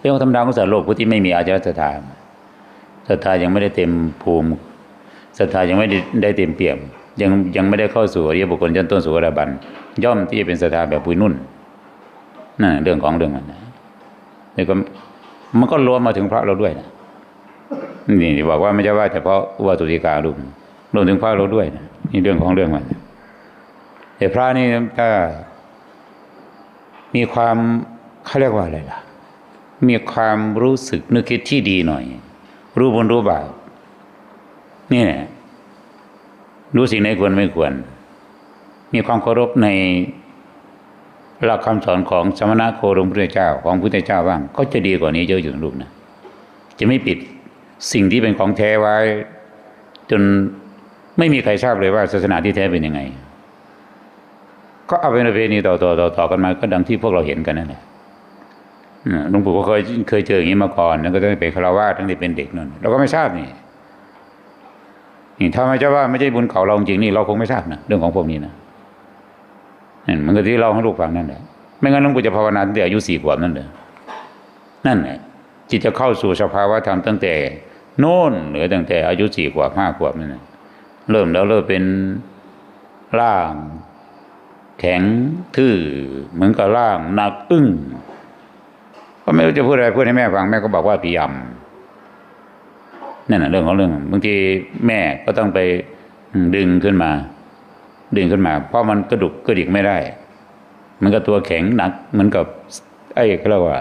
เรื่องธรรมดาของสัตว์โลกผู้ที่ไม่มีอาจารศรัทธาศรัทธายังไม่ได้เต็มภูมิศรัทธายังไม่ได้ได้เต็มเปี่ยม ยังยังไม่ได้เข้าสู่อริยบุคคลชั้นต้นสู่อรบันย่อมที่จะเป็นศรัทธาแบบปุยนุ่นนั่นเรื่องของเรื่องมันนะนี่ก็มันก็รวมมาถึงพระเราด้วยนะนี่บอกว่าไม่ใช่ว่าเฉพาะอุบาตุติการุมรวมถึงพระเราด้วยนะนี่เรื่องของเรื่องมันแต่พระนี่ถ้ามีความเขาเรียกว่าอะไรล่ะ มีความรู้สึกนึกคิดที่ดีหน่อย รู้บุญรู้บาปนี่แหละรู้สิ่งไหนควรไม่ควร มีความเคารพในหลักคำสอนของสมณะโคดมพระเจ้าของพุทธเจ้าบ้างก็จะดีกว่านี้เยอะอยู่ลูกนะจะไม่ปิดสิ่งที่เป็นของแท้ไว้ จนไม่มีใครทราบเลยว่าศาสนาที่แท้เป็นยังไง ก็เอาเป็นประเพณีต่อต่อต่อต่อกันมาก็ดังที่พวกเราเห็นกันนั่นแหละ หลวงปู่ก็เคยเคยเจออย่างนี้มาก่อนแล้วก็ตั้งแต่เป็นคารวาสตั้งแต่เป็นเด็กนั่นเราก็ไม่ทราบนี่นี่ถ้าไม่ใช่ว่าไม่ใช่บุญเขาเราจริงนี่เราคงไม่ทราบนะเรื่องของพวกนี้นะนั่นมันก็ที่เราให้ลูกฟังนั่นแหละไม่งั้นหลวงปู่จะภาวนาตั้งแต่อายุสี่ขวบนั่นเลยนั่นแหละจิตจะเข้าสู่สภาวะธรรมตั้งแต่โน่นหรือตั้งแต่อายุสี่ขวบห้าขวบนั่นแหละเริ่มแล้วเริ่มเป็นร่าง แข็งทื่อเหมือนกับร่างหนักอึ้ง ก็ไม่รู้จะพูดอะไรพูดให้แม่ฟังแม่ก็บอกว่าพยายามนั่นแหะเรื่องของเรื่องบางทีแม่ก็ต้องไปดึงขึ้นมา ดึงขึ้นมา เพราะมันกระดุกกระดิกไม่ได้ มันก็ตัวแข็งหนักเหมือนกับ ไอ้ก็เรียกว่า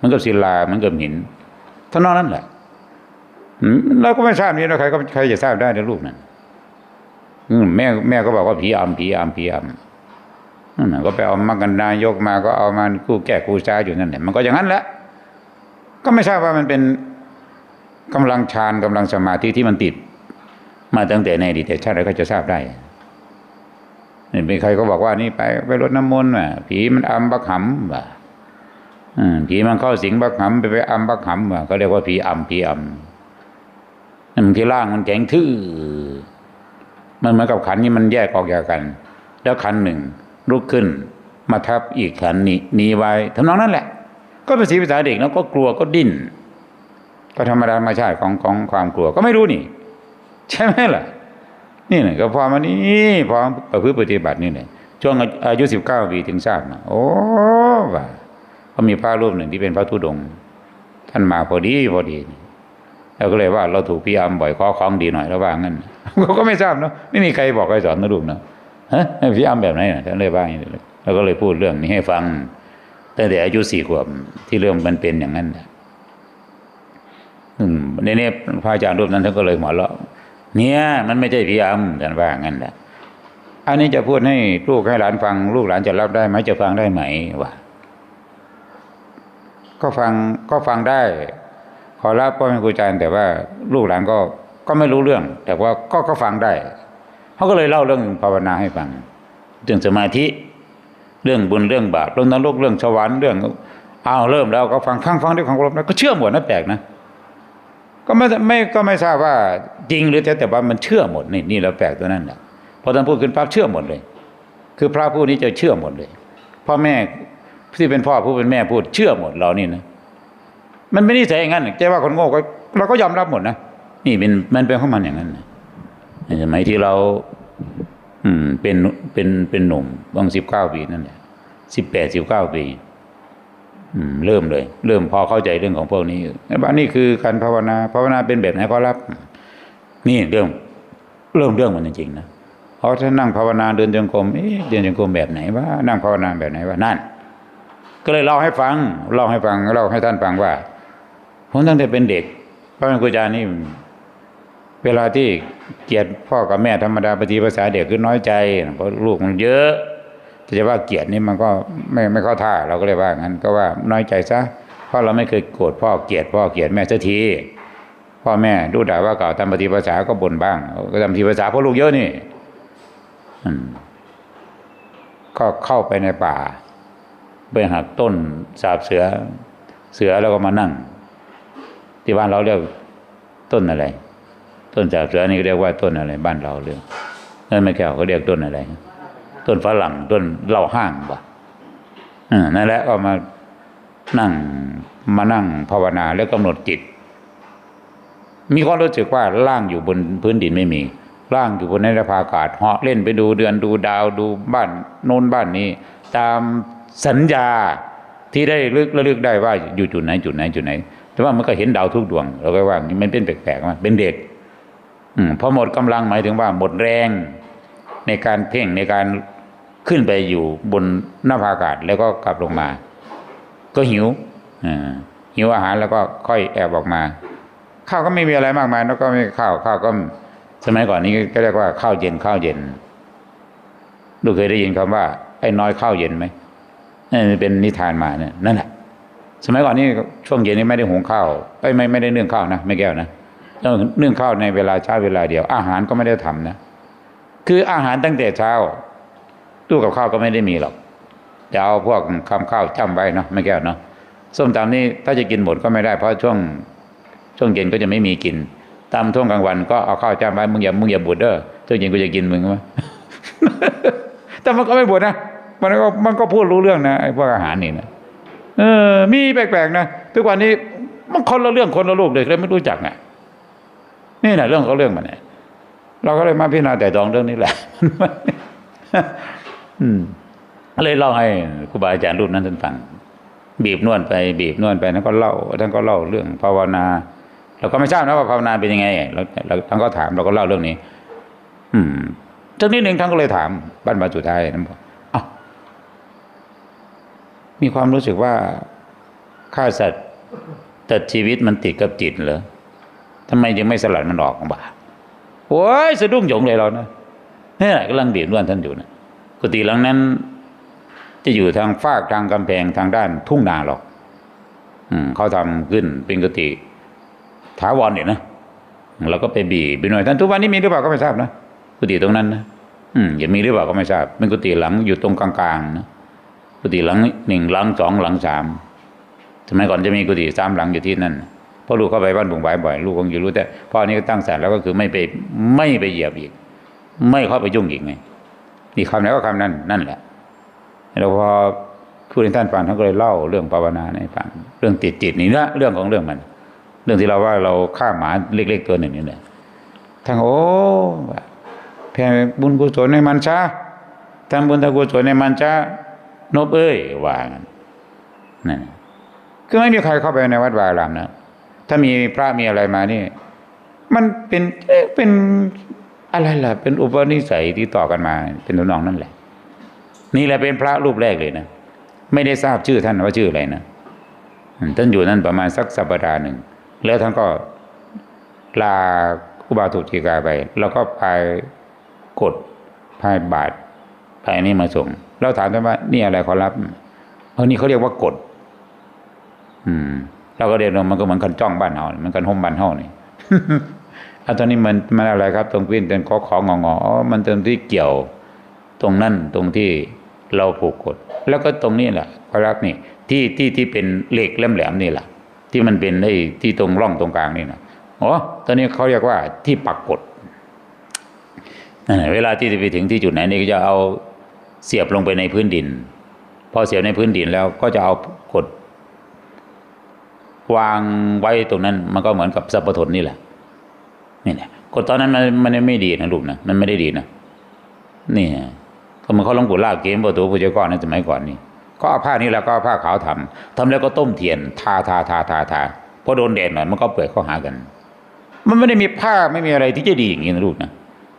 มันกับศิลามันกับหินท่านนั้นแหละเราก็ไม่ทราบนี่นะใครก็ใครจะทราบได้ในลูกนั่นแม่แม่ก็บอกว่าผีอำผีอำผีอำนั่นก็ไปเอามากันนายกมาก็เอามากู้แก้กู้ช้าอยู่นั่นแหละมันก็อย่างนั้นแหละ ก็ไม่ทราบว่ามันเป็นกำลังฌานกำลังสมาธิที่มันติด มาตั้งแต่ในอดีตชาติอะไรก็จะทราบได้นี่มีใครก็บอกว่านี่ไปไปรดน้ำมนต์ว่ะผีมันอำบักหำว่ะผีมันเข้าสิงบักหำไปไปอำบักหำว่ะเขาเรียกว่าผีอำผีอำนั่นบางทีร่างมันแข็งทื่อมันเหมือนกับขันนี่มันแยกออกจากกัน แล้วขันหนึ่งลุกขึ้นมาทับอีกขันนี้นี้ไว้ทำนองนั้นแหละ ก็เป็นสีภาษาเด็กแล้วก็กลัวก็ดิ้นก็ธรรมดาธรรมชาติของของความกลัวก็ไม่รู้นี่ ใช่ไหมล่ะ นี่แหละก็พอมานี่พอประพฤติปฏิบัตินี่แหละช่วงอายุสิบเก้าปีถึงทราบนะโอ้ว่าก็มีพระรูปหนึ่งที่เป็นพระธุดงค์ท่านมาพอดีพอดีเราก็เลยว่าเราถูกพี่อามบ่อยขอของดีหน่อยแล้วว่างั้นเขาก็ไม่ทราบเนาะไม่มีใครบอกใครสอนนะลูกเนาะฮะพี่อามแบบไหนนะท่านเลยว่าอย่างนี้เลยเราก็เลยพูดเรื่องนี้ให้ฟัง ตั้งแต่อายุสี่ขวบที่เริ่มมันเป็นอย่างนั้นนะอืมในนี้พระอาจารย์รูปนั้นท่านก็เลยหัวเราะเนี่ย มันไม่ใช่พีอามท่านว่างั้นแหละอันนี้จะพูดให้ลูกให้หลานฟัง ลูกหลานจะรับได้ไหมจะฟังได้ไหมวะก็ฟังก็ฟังได้ ขอรับพ่อแม่ครูอาจารย์แต่ว่าลูกหลานก็ก็ไม่รู้เรื่อง แต่ว่าก็ก็ฟังได้เขาก็เลยเล่าเรื่องภาวนาให้ฟังเรื่องสมาธิ เรื่องบุญเรื่องบาปเรื่องนรกเรื่องสวรรค์เรื่องอ้าวเริ่มแล้วก็ฟังฟังฟังด้วยความเคารพนะก็เชื่อหมดนะแปลกนะก็ไม่ไม่ก็ไม่ทราบว่าจริงหรือแต่แต่ว่ามันเชื่อหมดนี่นี่เราแปลกตัวนั้นแหละพอท่านพูดขึ้นปั๊บเชื่อหมดเลย คือพระผู้นี้จะเชื่อหมดเลยพ่อแม่ที่เป็นพ่อผู้เป็นแม่พูดเชื่อหมดเรานี่นะมันไม่นิสัยอย่างนั้นใจว่าคนโง่ก็เราก็ยอมรับหมดนะนี่เป็นมันเป็นของมันอย่างนั้นนะสมัยที่เรา อืม เป็นเป็นเป็นหนุ่มบางสิบเก้าปีนั่นแหละสิบแปดสิบเก้าปีอืม เริ่มเลย เริ่มพอเข้าใจเรื่องของพวกนี้บ้านนี่คือการภาวนาภาวนาเป็นแบบไหนขอรับ นี่เรื่องเริ่มเรื่องมันจริงๆนะเพราะถ้านั่งภาวนาเดินจงกรมเอ๊ะเดินจงกรมแบบไหนวะนั่งภาวนาแบบไหนวะนั่น ก็เลยเล่าให้ฟังเล่าให้ฟังเล่าให้ท่านฟังว่าผมตั้งแต่เป็นเด็กพระแม่ครูอาจารย์นี่ เวลาที่เกลียดพ่อกับแม่ธรรมดาปฏิภาษาเด็กคือน้อยใจเพราะลูกมันเยอะแต่จะว่าเกลียดนี่มันก็ไม่ไม่เข้าท่าเราก็เลยว่างั้นก็ว่าน้อยใจซะเพราะเราไม่เคยโกรธพ่อเกลียดพ่อเกลียดแม่สักทีพ่อแม่ดูด่าว่าเก่าทำปฏิภาษาก็บ่นบ้าง ก็ทำปฏิภาษาเพราะลูกเยอะนี่อืมก็เข้าไปในป่าไปหักต้นสาบเสือ เสือแล้วก็มานั่ง ที่บ้านเราเรียกต้นอะไร ต้นสาบเสือนี่เรียกว่าต้นอะไรบ้านเราเรียกนั่นไม่แก้วเขาเรียกต้นอะไร ต้นฝรั่งต้นเหล่าห้างปะอ่านั่นแหละก็มานั่งมานั่งภาวนาแล้วกำหนดจิต มีความรู้สึกว่าร่างอยู่บนพื้นดินไม่มี ร่างอยู่บนในภาอากาศเหาะเล่นไปดูเดือนดูดาวดูบ้านโน้นบ้านนี้ ตามสัญญาที่ได้ลึกระลึกได้ว่าอยู่จุดไหนจุดไหนจุดไหน แต่ว่ามันก็เห็นดาวทุกดวง เราก็ว่ามันเป็นแปลกๆมาเป็นเด็ก พอหมดกำลังหมายถึงว่าหมดแรงในการเพ่งในการขึ้นไปอยู่บนหน้าผาอากาศแล้วก็กลับลงมา ก็หิวหิวอาหารแล้วก็ค่อยแอบออกมา ข้าวก็ไม่มีอะไรมากมายแล้วก็ไม่ข้าวข้าวก็สมัยก่อนนี้ก็เรียกว่าข้าวเย็นข้าวเย็นดูเคยได้ยินคำว่า ไอ้น้อยข้าวเย็นไหมนั่เป็นนิทานมาเนี่ยนั่นแหละสมัยก่อนนี้ช่วงเย็นนี้ไม่ได้หุงข้าวไม่ไม่ไม่ได้เนึ่งข้าวนะไม่แก้วนะ นึ่งข้าวในเวลาเช้าเวลาเดียว อาหารก็ไม่ได้ทำนะ คืออาหารตั้งแต่เช้า ตู้กับข้าวก็ไม่ได้มีหรอกจะเอาพวกคำข้าวจ้ำไว้เนาะไม่แก้วเนาะส้มตำนี่ถ้าจะกินหมดก็ไม่ได้เพราะช่วงช่วงเย็นก็จะไม่มีกินตามช่วงกลางวันก็เอาข้าวจ้ำไว้มึงอย่ามึงอย่าบูดเด้อช่วงเย็นกูจะกินมึงวะแต่มันก็ไม่บูดนะมันก็มันก็พูดรู้เรื่องนะไอ้พวกอาหารนี่นะเออ มีแปลกๆนะทุกวันนี้มันคนละเรื่องคนละรูปเลยเลยไม่รู้จักอะ นี่แหละเรื่องเขาเรื่องมันเนี่ยเราก็เลยมาพิจารณาแต่ตองเรื่องนี้แหละอืมเลยเล่าให้ครูบาอาจารย์รุ่นนั้นท่านฟังบีบนวดไป บีบนวดไปแล้วก็เล่าท่านก็เล่าเรื่องภาวนาเราก็ไม่ทราบนะว่าภาวนาเป็นยังไงเราเราท่านก็ถามเราก็เล่าเรื่องนี้ อืมจักนิดหนึ่งท่านก็เลยถามบ้านมาสุดท้ายท่านบอกอ้าวมีความรู้สึกว่าฆ่าสัตว์แต่ชีวิตมันติดกับจิตเหรอ ทำไมจึงไม่สลัดมันออกบ้าโอ้ยสะดุ้งหยงเลยเรานะนี่ยกำลังบีบนวดท่านอยู่นะกุฏิหลังนั้น จะอยู่ทางฟากทางกำแพงทางด้านทุ่งนาหรอก อืมเขาทำขึ้นเป็นกุฏิถาวรเนี่ยนะเราก็ไปบีบไปหน่อยท่านทุกวันนี้มีหรือเปล่าก็ไม่ทราบนะกุฏิตรงนั้นนะอืมยังมีหรือเปล่าก็ไม่ทราบเป็นกุฏิหลังอยู่ตรงกลางๆนะกุฏิหลังหนึ่งหลังสองหลังสามสมัยก่อนจะมีกุฏิสามหลังอยู่ที่นั่น ราะลูกเข้าไปบ้านบุงบายบ่อยลูกคงจะรู้แต่พ่อนี้ก็ตั้งสารแล้วก็คือไม่ไปไม่ไปเหยียบอีก ไม่เข้าไปยุ่งอีกไงนี่คำไหนก็คำนั้นนั่นแหละเราพอพูดให้ท่านฟังท่านก็เลยเล่าเรื่องภาวนาให้ฟังเรื่องติดจิตนี่นะเรื่องของเรื่องมัน เรื่องที่เราว่าเราฆ่าหมาเล็กๆตัวหนึ่งนี่แหละท่านโอ้แผ่บุญกุศลในมันช้าทำบุญทำกุศลในมันช้านบเอ้ยว่างั้นนั่นคือไม่มีใครเข้าไปในวัดวารามนะ ถ้ามีพระมีอะไรมานี่ มันเป็นเอ๊ะเป็นอะไรล่ะ เป็นอุปนิสัยที่ต่อกันมา เป็นตัวน้องนั่นแหละ นี่แหละเป็นพระรูปแรกเลยนะไม่ได้ทราบชื่อท่านว่าชื่ออะไรนะท่านอยู่นั่นประมาณสักสัปดาห์หนึ่งแล้วท่านก็ลาอุบาทุติกาไป แล้วก็พายกดพายบาทพายนี่มาส่งเราถามท่านว่า นี่อะไรขอรับเออนี่เขาเรียกว่ากด อืม เราก็เรียนมันก็เหมือนกันจ้องบ้านเฮาเหมือนกันห่มบ้านเฮานี่อันตอนนี้มันมันอะไรครับ ตรงพิ้นเป็นขอของงออ๋อมันตรงที่เกี่ยวตรงนั่นตรงที่เราผูกกด แล้วก็ตรงนี้แหละพรับนี่ที่ที่ที่เป็นเหล็กแหลมๆนี่แหละที่มันเป็นไอ้ที่ตรงร่องตรงกลางนี่นะอ๋อตอนนี้เขาเรียกว่าที่ปักกดนั่นเวลาที่จะไปถึงที่จุดไหนนี่ก็จะเอาเสียบลงไปในพื้นดิน พอเสียบในพื้นดินแล้วก็จะเอากด วางไว้ตรงนั้น มันก็เหมือนกับสัพพทนนี่แหละนี่แหละกดตอนนั้นมันมันไม่ดีนะลูกนะมันไม่ได้ดีนะนี่ก็มันเขาหลวงปู่ลากเกมประตูพุทธก้อนในสมัยก่อนนี่ก็เอาผ้านี้แล้วก็เอาผ้าขาวทำทำแล้วก็ต้มเทียนทาทาทาทาทาพอโดนแดดหน่อยมันก็เปื่อยเข้าหากัน มันไม่ได้มีผ้าไม่มีอะไรที่จะดีอย่างนี้นะลูกนะ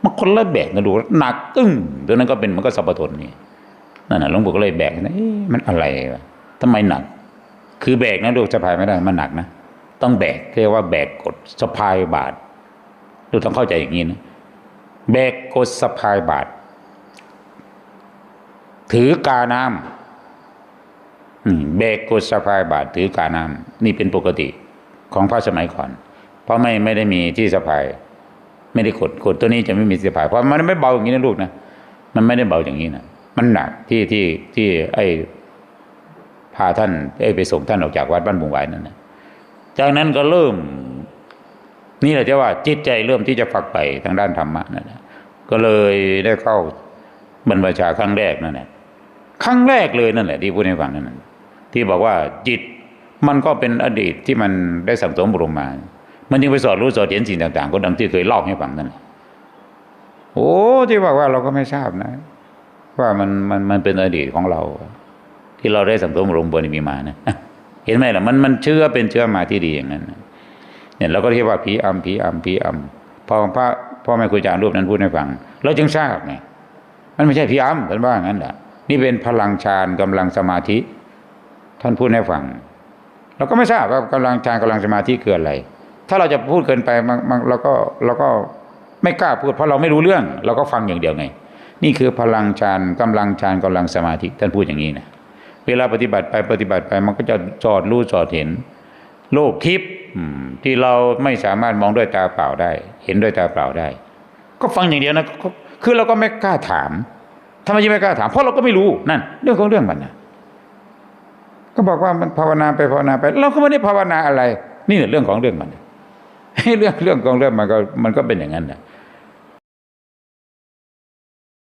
มันคนละแบบนะลูกหนักตึ้งตัวนั้นก็เป็นมันก็สัพพทนนี่นั่นน่ะหลวงปู่ก็เลยแบกนะมันอะไรวะทำไมหนัก คือแบกนะลูกสะพายไม่ได้มันหนักนะต้องแบกเรียกว่าแบกกดสะพายบาทเราต้องเข้าใจอย่างนี้นะแบกกดสะพายบาท ถือกาน้ำแบกกดสะพายบาท ถือกาน้ำนี่เป็นปกติของพระสมัยก่อน เพราะไม่ไม่ได้มีที่สะพาย ไม่ได้กดกดตัวนี้จะไม่มีสะพาย เพราะมันไม่เบาอย่างนี้นะลูกนะมันไม่ได้เบาอย่างนี้นะมันหนักที่ที่ที่ไอ้ พาท่านไปส่งท่านออกจากวัดบ้านบุงหวายนั่นนะจากนั้นก็เริ่ม นี่แหละที่ว่าจิตใจเริ่มที่จะฝักใฝ่ทางด้านธรรมะนั่นแหละก็เลยได้เข้าบรรพชาครั้งแรกนั่นแหละครั้งแรกเลยนั่นแหละที่พูดให้ฟังนั่นที่บอกว่าจิตมันก็เป็นอดีตที่มันได้สั่งสมอบรมมา มันจึงไปสอดรู้สอดเห็นสิ่งต่าง ๆ ก็ดังที่เคยเล่าให้ฟังนั่นแหละโอ้ที่บอกว่าเราก็ไม่ทราบนะ ว่ามันมันมันเป็นอดีตของเรา ที่เราได้สังสมอบรมบนมีมานะเห็นไหมล่ะมันมันเชื่อเป็นเชื่อมาที่ดีอย่างนั้นเนี่ยเราก็เรียกว่าผีอำผีอำผีอำพอพระพ่อแม่ครูอาจารย์รูปนั้นพูดให้ฟัง เราจึงทราบไงมันไม่ใช่ผีอำท่านว่างั้นแหละนี่เป็นพลังฌานกำลังสมาธิ ท่านพูดให้ฟัง เราก็ไม่ทราบว่ากำลังฌานกำลังสมาธิคืออะไร ถ้าเราจะพูดเกินไปมันมันเราก็เราก็ไม่กล้าพูดเพราะเราไม่รู้เรื่อง เราก็ฟังอย่างเดียวไง นี่คือพลังฌานกำลังฌานกำลังสมาธิ ท่านพูดอย่างนี้นะ เวลาปฏิบัติไปปฏิบัติไปมันก็จะจอดรู้จอดเห็น โลกทิพย์ที่เราไม่สามารถมองด้วยตาเปล่าได้ เห็นด้วยตาเปล่าได้ ก็ฟังอย่างเดียวนะคือเราก็ไม่กล้าถามทำไมยังไม่กล้าถาม เพราะเราก็ไม่รู้นั่น เรื่องของเรื่องมันนะก็บอกว่ามันภาวนาไปภาวนาไป เราก็ไม่ได้ภาวนาอะไร นี่เรื่องของเรื่องมันเรื่องเรื่องของเรื่องมันก็มันก็เป็นอย่างนั้นนะ